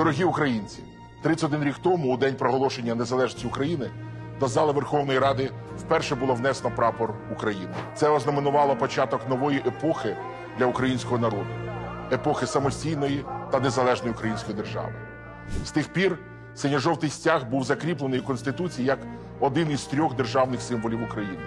Дорогі українці, 31 рік тому, у день проголошення незалежності України, до зали Верховної Ради вперше було внесено прапор України. Це ознаменувало початок нової епохи для українського народу, епохи самостійної та незалежної української держави. З тих пір синьо-жовтий стяг був закріплений у Конституції як один із трьох державних символів України.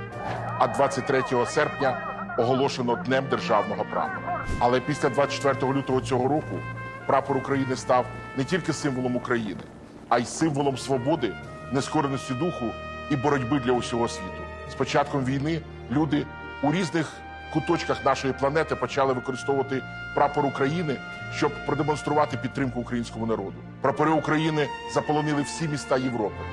А 23 серпня оголошено Днем державного прапора. Але після 24 лютого цього року прапор України став не тільки символом України, а й символом свободи, нескореності духу і боротьби для усього світу. З початком війни люди у різних куточках нашої планети почали використовувати прапор України, щоб продемонструвати підтримку українському народу. Прапори України заполонили всі міста Європи.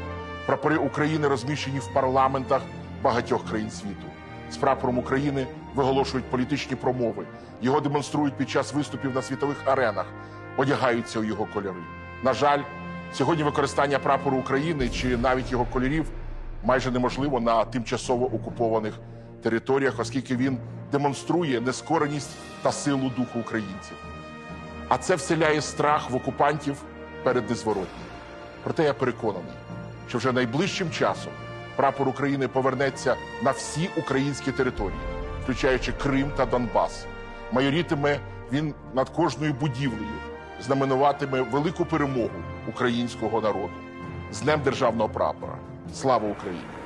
Прапори України розміщені в парламентах багатьох країн світу. З прапором України виголошують політичні промови. Його демонструють під час виступів на світових аренах, одягаються у його кольори. На жаль, сьогодні використання прапору України чи навіть його кольорів майже неможливо на тимчасово окупованих територіях, оскільки він демонструє нескореність та силу духу українців. А це вселяє страх в окупантів перед незворотнім. Проте я переконаний, що вже найближчим часом прапор України повернеться на всі українські території, включаючи Крим та Донбас. Майорітиме він над кожною будівлею, знаменуватиме велику перемогу українського народу з Днем державного прапора. Слава Україні!